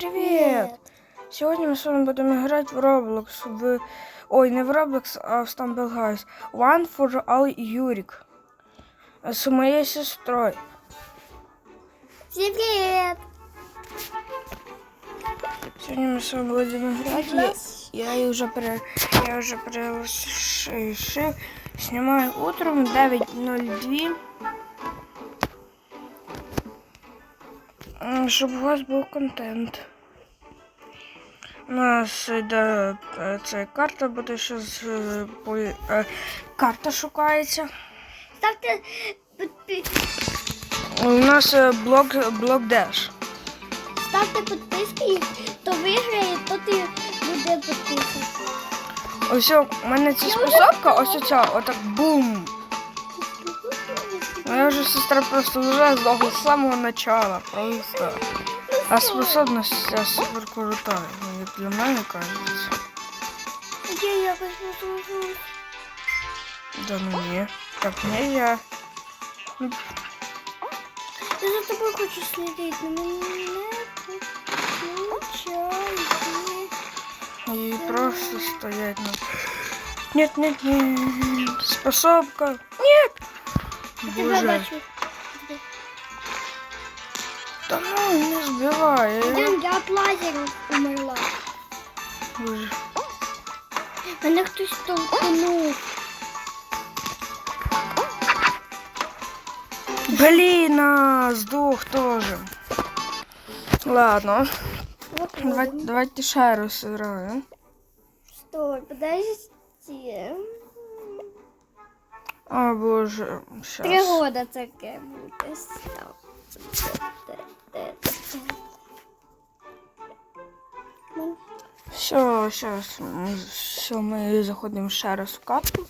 Привет! Сегодня мы с вами будем играть в Roblox. В... Ой, не в Roblox, а в Stumble Guys. One for all Юрик. С моей сестрой. Всем привет! Сегодня мы с вами будем играть. Я, я уже при... я уже приглашив. Снимаю утром 9.02. М, Щоб у вас був контент. У нас йде е, це карта, буде щось е, по- е, карта шукається. Ставте. У нас е, блок, блок деш. ставте підписки, то виграє, то ти буде підписувати. Ось у мене ця способка, ось оця, отак бум. Моя вже сестра просто здохла з самого начала. Просто. А способність ця супер крута, ну, як для мене кажеться. Я якось не зможу. Да ну ні. Так нельзя. Я за тобою хочу слідити, але мені не получається. І просто стоять на... Нет, нет, нет. Способка. Нет. Я тебе Боже. бачу. убивай. Идем, я от лазера умерла. Боже. Мене хтось толкнув. Блин, а, сдох тоже. Ладно. Вот давайте, давайте шару сыграем. Что, подожди. О боже, сейчас. Три года такая буде став. Все, щас. Все, ми заходимо ще раз в катку.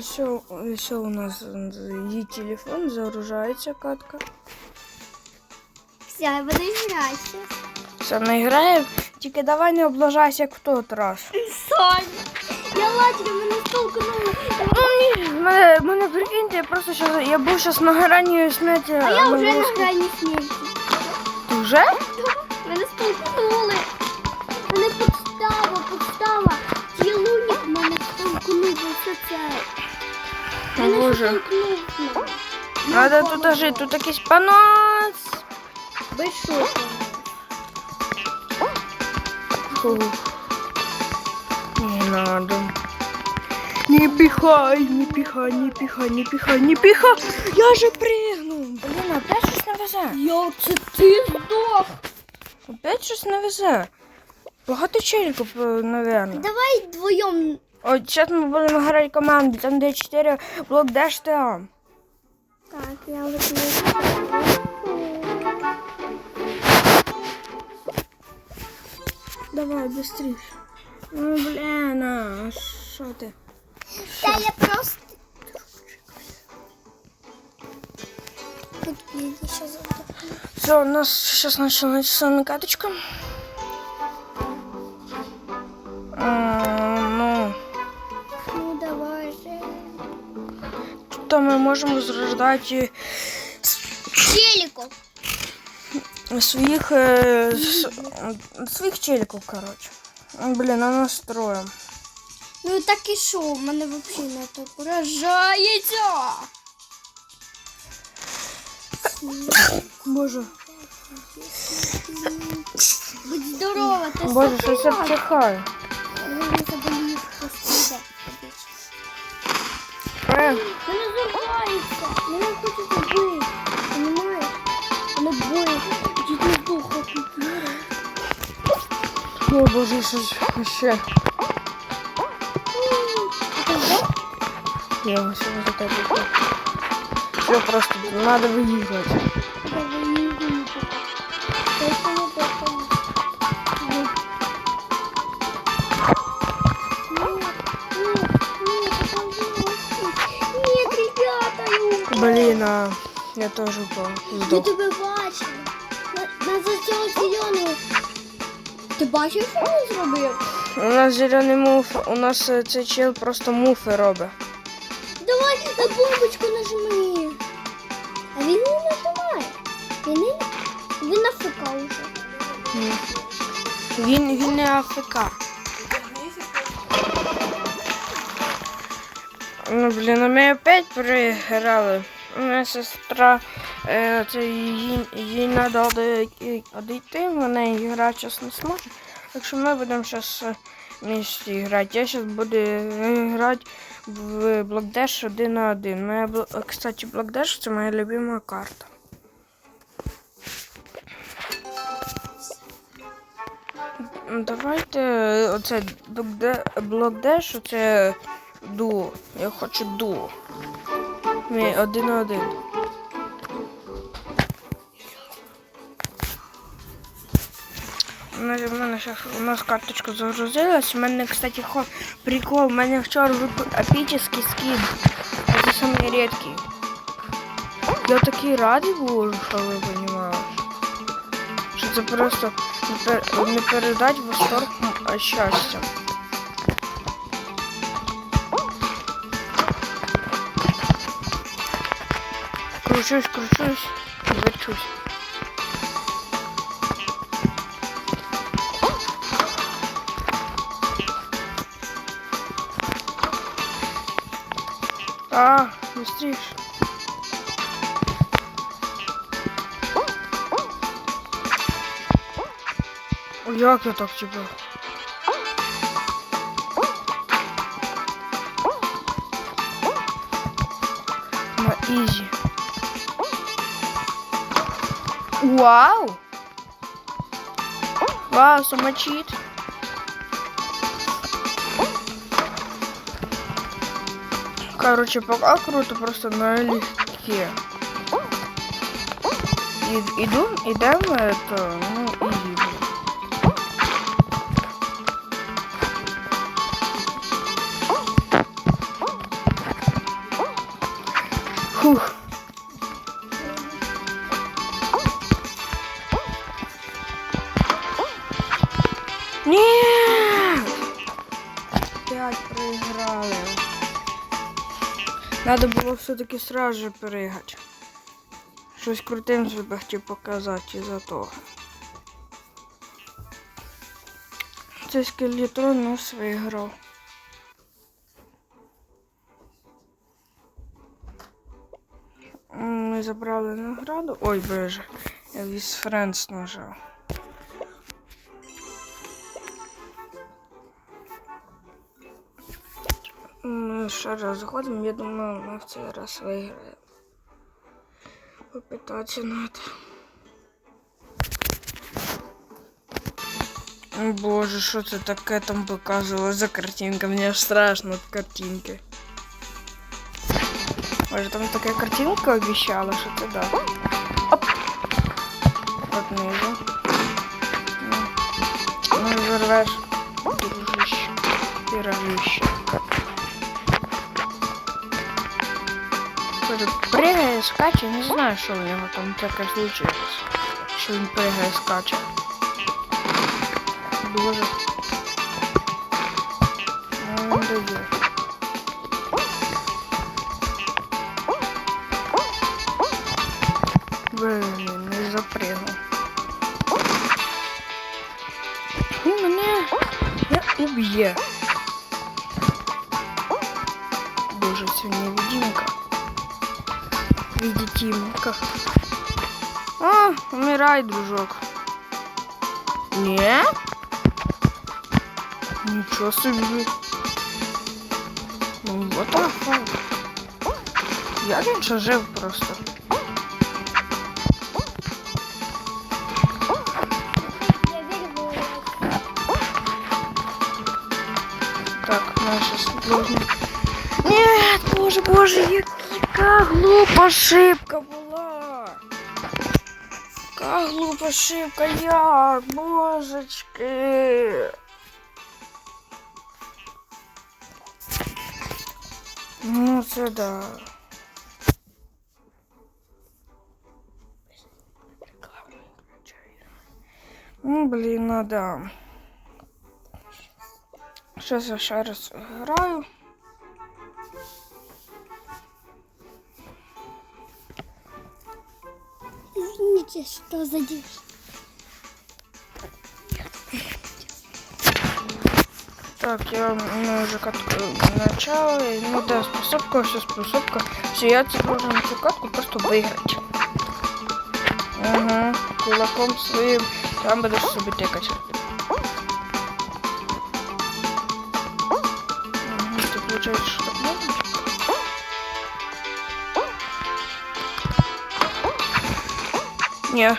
Все, все у нас її телефон, загружається катка. Все, я буду грати. Все, не граємо. Тільки давай не облажайся, як в той раз. Сонь, я лазером мене столкнула. Ну, ні, мене, мене прикиньте, я просто щас, я був зараз на грані смерті. А я вже на грані смерті. Ти вже? Мене столкнули. Мене подстава, подстава. Цілунік мене столкнув. Ось це. Мене Боже. столкнув. Надо тут жити, тут якийсь понос. Без шоку. Фу. Не надо. Не пихай, не пихай, не пихай, не пихай, не пихай. Я же прыгнул. Блин, опять щось не везе. Я це ти здох. Опять щось не везе. Багато челіків, наверное. Давай вдвоєм. От зараз ми будемо грати команду, там де 4 блок деш ТА. Так, я вот Давай, быстрее. Ну, блин, а що ти? Та я просто. Тут я сейчас Все, у нас сейчас начинается самая каточка. М, Ну, Ну давай же. тут ми можемо зрождати Челику. своїх, е, с- своїх челиків, короче. Блін, а настроїм. Ну так і що, у мене взагалі не то поражається. Боже, Будь здорова, ти боже, щось я сопляк. втихаю. Я не заболів постійно. Е, Мене зривається, мене хочуть забити, понімаєш? Мене боїть, чуть не здохла культура. О боже, что? ще. Я не все за тобой. Все просто надо выезжать. Блин, а я тоже упал. Я тебе бачила. На, на за Ти бачив, що він зробив? У нас зелений муф, у нас е, цей чел просто муфи робить. Давай на бомбочку нажми. А він не нажимає. Він не... Він на уже. Ні. Він, він не АФК. Ну, блін, а ми опять переграли. Сестра, е, це їй, їй треба одійти, вона грати зараз не зможе. Так що ми будемо зараз вместе грати. Я зараз буду е, грати в Black Dash 1 на 1. Моя, кстати, Black Dash це моя любима карта. Давайте е, оце блокдеш, оце дуо. Я хочу дуо. Ми один на один. У мене, у мене у нас карточка загрузилась. У мене, кстати, хо, прикол, у мене вчора випав епічний скін. А Це самий рідкий. Я такий радий був, що ви розумієте. Що це просто не, пер... не передать восторг, а щастя. Кручусь, кручусь, верчусь. А, быстрее. Ой, Як я так типу? тебе? На ізі. Вау! Вау, самочит. Короче, пока круто, просто налегке. И, иду, идем это, ну, изи. Фух. Надо було все-таки сразу же перегати. Щось крутим себе хотів показати із-за того. Цей скелетрон нас виграв. Ми забрали награду. Ой, боже, я віз Френдс нажав. Ми ще раз заходимо, я думаю, ми в цей раз виграємо. Попитатися надо. О боже, що це таке там показувало за картинка? Мені аж страшно від картинки. Може там така картинка обіцяла, що це да. Оп! От низу. Ну, ну взорвеш, дружище, пироgiще. Тоже прыгає, скаче, не знаю, що у нього там таке случилось. Що він прыгає, скаче. Боже. Ну, він дає. Блін, не запрягав. Він мене не уб'є. Боже, це невидимка. Видитимка. А, умирай, дружок. Не? Ничего себе. Ну, вот так. Я раньше жив просто. Я Так, мы сейчас должны... Нет, боже, боже, яка глупа ошибка була. Яка глупа ошибка, як, божечки. Ну, це да. Ну, блин, надо. Щас я ще раз граю. Извините, что задержь. Так, я ну, уже катку начала. и, Ну да, способка, все способка. Все, я теперь должен эту катку просто выиграть. Угу. Кулаком своим там будешь себе тыкать. Угу, ты получается, что можно? Не,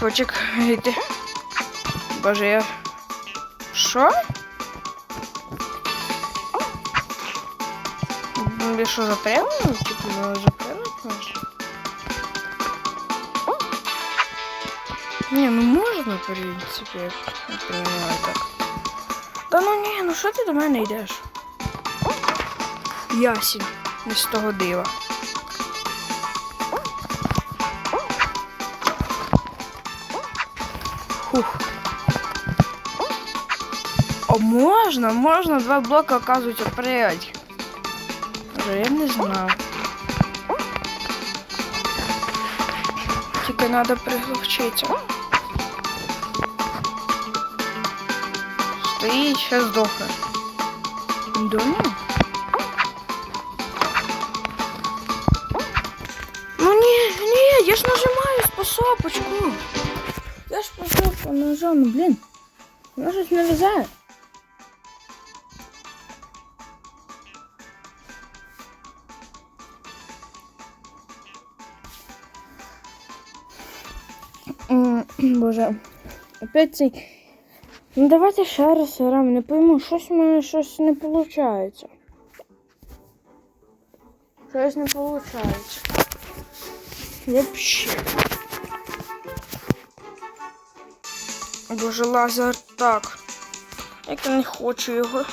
котик, иди. Боже, я... Що? Тебе що, запрягли? Типу, ну, запрягли, може? Не, ну можна, в принципі, я понимаю так. Та ну ні, ну що ти до мене йдеш? Ясінь, не з того дива. Фух. О, можна, можна два блока, оказується. Вже я не знав. Тільки треба приглушитися. Стоїть, ще здохне. Ну. Ну ні, ні, я ж нажимаю способочку. Я ж ну блін. Вона щось не. Боже, опять цей. Ну давайте ще раз граємо. Не пойму, щось в мене щось не виходить. Щось не виходить. Вообще. Боже, лазер так. Як я не хочу його.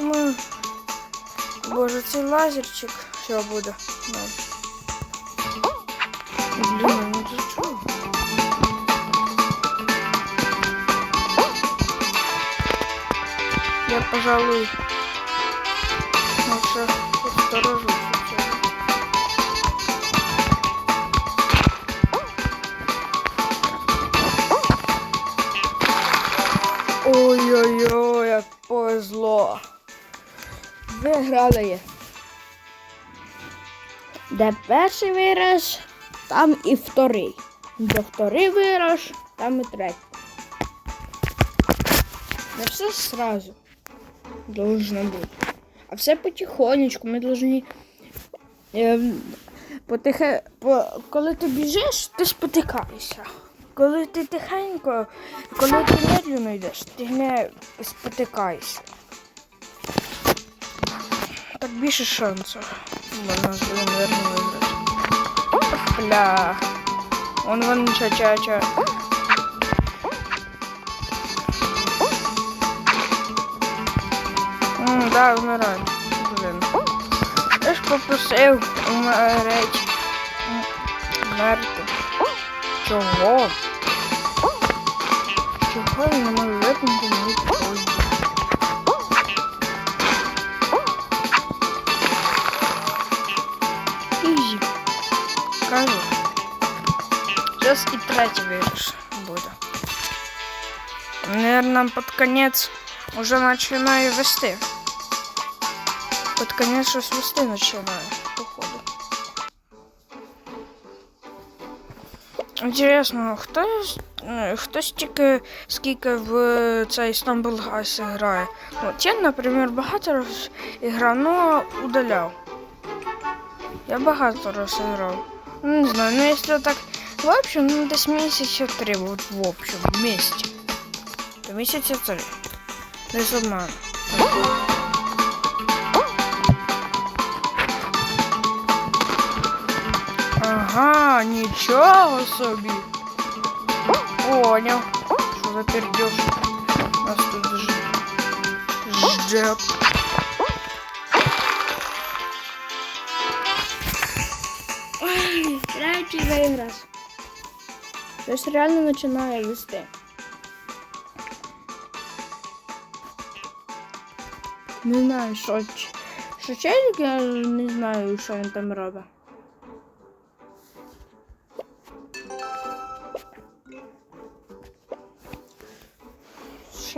Ну, Боже, цей лазерчик що буде? Да. Блін, ну це чого? Я, пожалуй, лучше осторожусь. Ой-ой-ой, як повезло. Виграли є. Де перший вираз, там і вторий. Де вторий вираз, там і третій. Не все сразу должно бути. А все потихонечку. Ми должны. Е, потихе, по, коли ти біжиш, ти спотикаєшся. Коли ти тихенько, коли ти медленно йдеш, ти не спотикаєшся. Так більше шансів. Можна наверное. Бля. Он вон ча-ча-ча. М, да, вмирай. Блин. Я ж попросив умереть. М, Вмерти. Чого? Чого я не можу випнути мої позі? Ізі. Кажу. Сейчас и третий вирус буде. Наверное, под конец уже начинаю вести. Под конец щось вести начинаю, Інтересно, хто, з- е, хтось тільки скільки в цей Istanbul Гайс грає. От я, наприклад, багато раз грав, но удаляв. Я багато раз грав. Ну, не знаю, ну якщо так в общем, ну десь місяця три, вот в общем, вместе. То місяця три. Без обману. Ага, нічого собі. Понял. Що за пердеж? Нас тут ж... ждет. Ой, третій виграш. Щось реально починає вести. Не знаю, що, ч- що челік, я не знаю, що він там робить.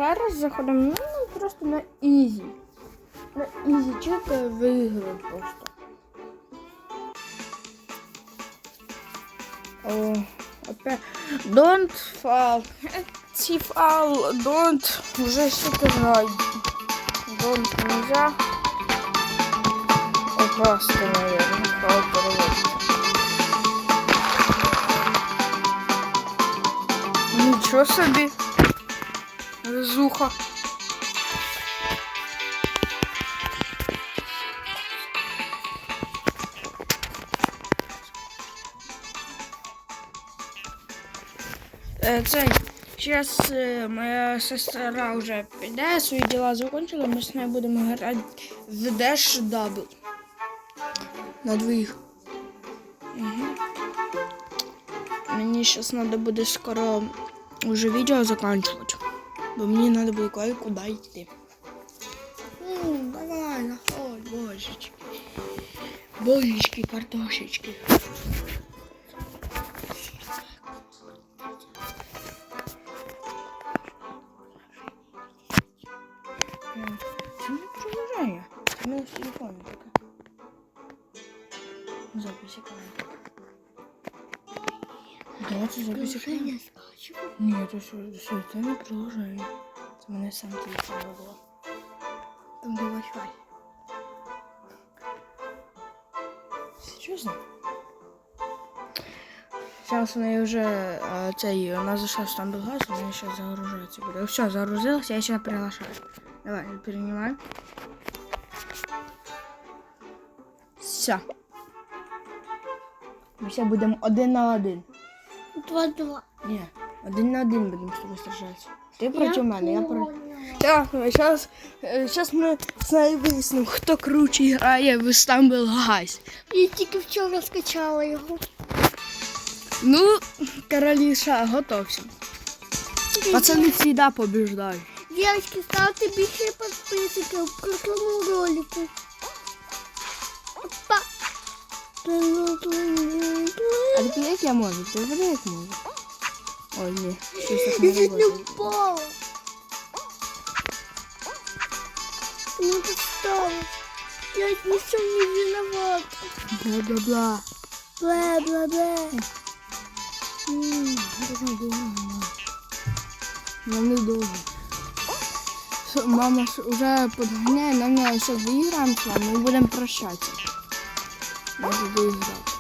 Ще раз заходимо, ну, ну, просто на ізі. На ізі, чисто виграв просто. О, опять. Don't fall. Ці fall, don't. Уже супер рай. Don't нельзя. Опасно, наверное. Fall переводится. Нічого собі. Везуха. Е, Цей, зараз е, моя сестра вже піде, свої діла закончила, ми з нею будемо грати в Dash Double. На двоїх. Угу. Мені зараз треба буде скоро уже відео закінчувати, бо мені треба було кое-куди йти. Ну, давай, находь, божечки. Божечки, картошечки. Чому не продовжає? У мене в телефоні така. Да, запись. Екрану. Ні, це все, все, це не приложення. Це мене сам телефон було. Там де Wi-Fi. Серйозно? Зараз у неї вже е, цей, вона зайшла в стан газ, у неї зараз загружається буде. Все, загрузилась, я сейчас приглашаю. Давай, перенимай. Все. Ми ще будемо один на один. Два-два. Ні, один на один будемо з тобою сражатися. Ти проти мене, я проти. поняла. Так, зараз, зараз ми з нею вияснимо, хто круче грає в Stumble Guys. Я тільки вчора скачала його. Ну, короліша, готовся. Пацани всегда побіждають. Девочки, ставте більше підписників в прошлому ролику. Опа. А ти як я можу? Ти як можу. Ой, ні, щось так Я не чуть не впала. Ну ты встала. Я ни в чем не виновата. Бла-бла-бла. Бла-бла-бла. Нам не довго. Мама ж вже подганяє, нам я ще доіграємо з вами і будемо прощатися. Може доіграти.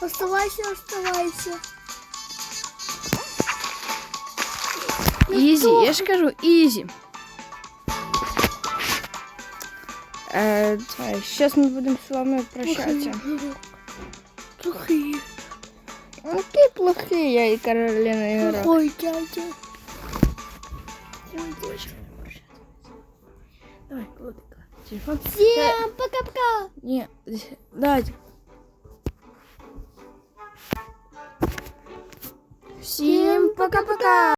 Оставайся, оставайся. Ізі, я ж кажу, ізі. Е, зараз ми будемо з вами прощатися. Плохие. Які плохі, я і Кароліна ігра. Плохой дядя. Давай, Володика. Телефон. Всем пока-пока. Ні, дайте. Всім пока-пока.